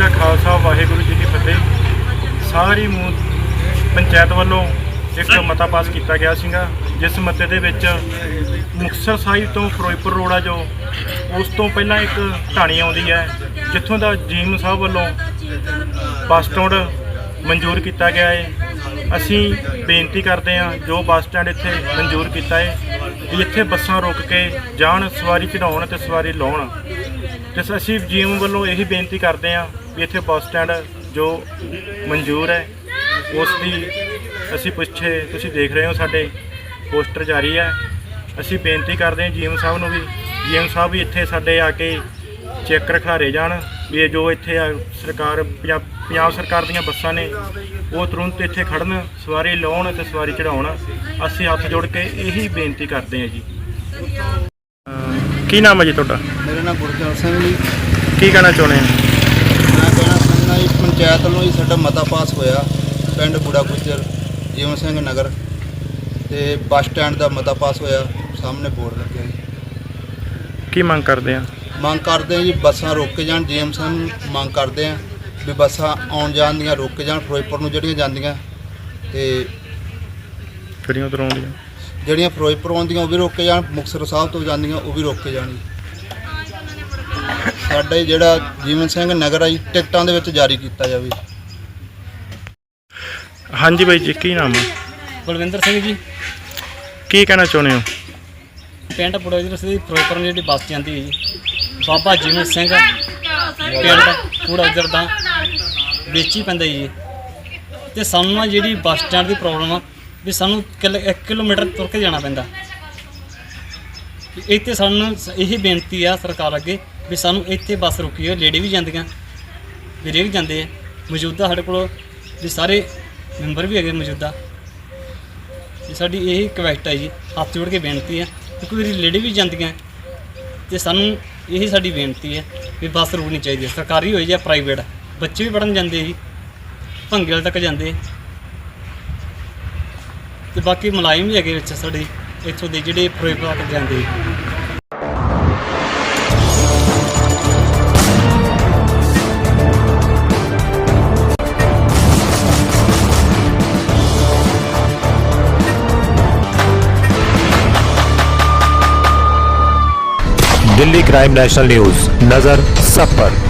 ਖਾਲਸਾ ਵਾਹਿਗੁਰੂ ਜੀ ਕੀ ਫਤਿਹ। ਸਾਰੀ ਮੂ ਪੰਚਾਇਤ ਵੱਲੋਂ ਇੱਕ ਮਤਾ ਪਾਸ ਕੀਤਾ ਗਿਆ ਸੀਗਾ ਜਿਸ ਮਤੇ ਦੇ ਵਿੱਚ ਮੁਕਤਸਰ ਸਾਹਿਬ ਤੋਂ ਫਿਰੋਜ਼ਪੁਰ ਰੋਡ ਆ ਜੋ ਉਸ ਤੋਂ ਪਹਿਲਾਂ ਇੱਕ ਢਾਣੀ ਆਉਂਦੀ ਹੈ ਜਿੱਥੋਂ ਦਾ ਜੀਮ ਸਾਹਿਬ ਵੱਲੋਂ ਬੱਸ ਸਟੈਂਡ ਮਨਜ਼ੂਰ ਕੀਤਾ ਗਿਆ ਹੈ ਅਸੀਂ ਬੇਨਤੀ ਕਰਦੇ ਹਾਂ ਜੋ ਬੱਸ ਸਟੈਂਡ ਇੱਥੇ ਮਨਜ਼ੂਰ ਕੀਤਾ ਹੈ ਵੀ ਇੱਥੇ ਬੱਸਾਂ ਰੁਕ ਕੇ ਜਾਣ ਸਵਾਰੀ ਚੜਾਉਣ ਤੇ ਸਵਾਰੀ ਲਾਉਣ। ਤੇ ਅਸੀਂ ਜੀਐਮ ਵੱਲੋਂ ਇਹੀ ਬੇਨਤੀ ਕਰਦੇ ਹਾਂ ਵੀ ਇੱਥੇ ਬੱਸ ਸਟੈਂਡ ਜੋ ਮਨਜ਼ੂਰ ਹੈ ਉਸ ਦੀ ਅਸੀਂ ਪਿੱਛੇ ਤੁਸੀਂ ਦੇਖ ਰਹੇ ਹੋ ਸਾਡੇ ਪੋਸਟਰ ਜਾਰੀ ਹੈ। ਅਸੀਂ ਬੇਨਤੀ ਕਰਦੇ ਹਾਂ ਜੀਐਮ ਸਾਹਿਬ ਨੂੰ ਵੀ ਜੀਐਮ ਸਾਹਿਬ ਵੀ ਇੱਥੇ ਸਾਡੇ ਆ ਕੇ ਚੈੱਕ ਰਖਾਰੇ ਜਾਣ ਵੀ ਇਹ ਜੋ ਇੱਥੇ ਆ ਸਰਕਾਰ ਪੰਜਾਬ ਪੰਜਾਬ ਸਰਕਾਰ ਦੀਆਂ ਬੱਸਾਂ ਨੇ ਉਹ ਤੁਰੰਤ ਇੱਥੇ ਖੜਨ ਸਵਾਰੀ ਲਾਉਣ ਤੇ ਸਵਾਰੀ ਚੜਾਉਣ ਅਸੀਂ ਹੱਥ ਜੋੜ ਕੇ ਇਹੀ ਬੇਨਤੀ ਕਰਦੇ ਹਾਂ ਜੀ। ਕੀ ਨਾਮ ਹੈ ਜੀ ਤੁਹਾਡਾ? ਮੇਰਾ ਨਾਮ ਗੁਰਚਰਨ ਸਿੰਘ ਜੀ। ਕੀ ਕਹਿਣਾ ਚਾਹੁੰਦੇ ਆ ਜੀ ਪੰਚਾਇਤ ਵੱਲੋਂ ਹੀ ਸਾਡਾ ਮਤਾ ਪਾਸ ਹੋਇਆ ਪਿੰਡ ਬੁੜਾ ਗੁੱਜਰ ਜੀਵਨ ਸਿੰਘ ਨਗਰ ਤੇ ਬੱਸ ਸਟੈਂਡ ਦਾ ਮਤਾ ਪਾਸ ਹੋਇਆ ਸਾਹਮਣੇ ਬੋਰਡ ਲੱਗਿਆ ਜੀ। ਕੀ ਮੰਗ ਕਰਦੇ ਆ? ਮੰਗ ਕਰਦੇ ਹਾਂ ਜੀ ਬੱਸਾਂ ਰੋਕ ਕੇ ਜਾਣ ਜੀਐਮ ਸਾਹਿਬ ਮੰਗ ਕਰਦੇ ਆ ਵੀ ਬੱਸਾਂ ਆਉਣ ਜਾਣ ਦੀਆਂ ਰੋਕ ਕੇ ਜਾਣ ਫਿਰੋਜ਼ਪੁਰ ਨੂੰ ਜਿਹੜੀਆਂ ਜਾਂਦੀਆਂ ਤੇ ਕਿਹੜੀਆਂ ਉਧਰੋਂ ਆਉਂਦੀਆਂ? ਜਿਹੜੀਆਂ ਫਿਰੋਜ਼ਪੁਰ ਆਉਂਦੀਆਂ ਉਹ ਵੀ ਰੋਕ ਕੇ ਜਾਣ ਮੁਕਤਸਰ ਸਾਹਿਬ ਤੋਂ ਜਾਂਦੀਆਂ ਉਹ ਵੀ ਰੋਕ ਕੇ ਜਾਣ ਜੀ। ਸਾਡਾ ਜਿਹੜਾ ਜੀਵਨ ਸਿੰਘ ਨਗਰ ਆ ਜੀ ਟਿਕਟਾਂ ਦੇ ਵਿੱਚ ਜਾਰੀ ਕੀਤਾ ਜਾਵੇ। ਹਾਂਜੀ ਬਾਈ ਜੀ ਕੀ ਨਾਮ ਹੈ ਬਲਵਿੰਦਰ ਸਿੰਘ ਜੀ। ਕੀ ਕਹਿਣਾ ਚਾਹੁੰਦੇ ਹੋ? ਪਿੰਡ ਪੁੜੋਜਰ ਦੀ ਫਿਰੋਜ਼ਪੁਰ ਨੂੰ ਜਿਹੜੀ ਬੱਸ ਜਾਂਦੀ ਹੈ ਜੀ। ਬਾਬਾ ਜੀਵਨ ਸਿੰਘ ਪਿੰਡ ਪੁੜੋਜਰ ਦਾ ਵਿੱਚ ਹੀ ਪੈਂਦਾ ਜੀ। ਤੇ ਸਾਨੂੰ ਨਾ ਜਿਹੜੀ ਬੱਸ ਸਟੈਂਡ ਦੀ ਪ੍ਰੋਬਲਮ ਆ ਵੀ ਸਾਨੂੰ 1 ਕਿਲੋਮੀਟਰ ਤੁਰ ਕੇ ਜਾਣਾ ਪੈਂਦਾ। ਇੱਥੇ ਸਾਨੂੰ ਸ- ਇਹੀ ਬੇਨਤੀ ਆ ਸਰਕਾਰ ਅੱਗੇ ਵੀ ਸਾਨੂੰ ਇੱਥੇ ਬੱਸ ਰੁਕੀ ਹੋਈ ਲੇਡੀ ਵੀ ਜਾਂਦੀਆਂ, ਵੀਰੇ ਵੀ ਜਾਂਦੇ ਆ। ਮੌਜੂਦਾ ਸਾਡੇ ਕੋਲ ਵੀ ਸਾਰੇ ਮੈਂਬਰ ਵੀ ਹੈਗੇ ਮੌਜੂਦਾ। ਇਹ ਸਾਡੀ ਇਹ ਰਿਕਵੈਸਟ ਹੈ ਜੀ, ਹੱਥ ਜੋੜ ਕੇ ਬੇਨਤੀ ਹੈ ਕਿਉਂਕਿ ਕੋਈ ਲੇਡੀ ਵੀ ਜਾਂਦੀਆਂ ਤੇ ਸਾਨੂੰ ਇਹੀ ਸਾਡੀ ਬੇਨਤੀ ਹੈ ਵੀ ਬੱਸ ਰੁਕਣੀ ਚਾਹੀਦੀ ਹੈ ਸਰਕਾਰੀ ਹੋਈ ਜਾਂ ਪ੍ਰਾਈਵੇਟ, ਬੱਚੇ ਵੀ ਪੜਨ ਜਾਂਦੇ ਜੀ ਭੰਗੇਲ ਤੱਕ ਜਾਂਦੇ ਤੇ ਬਾਕੀ ਮੁਲਾਜ਼ਮ ਵੀ ਹੈਗੇ ਵਿੱਚ ਸਾਡੇ। ਇੱਥੋਂ ਦੇ ਜਿਹੜੇ ਫਿਰੋਜ਼ਪੁਰ ਤੱਕ ਜਾਂਦੇ ਜੀ दिल्ली क्राइम नेशनल न्यूज नजर सब पर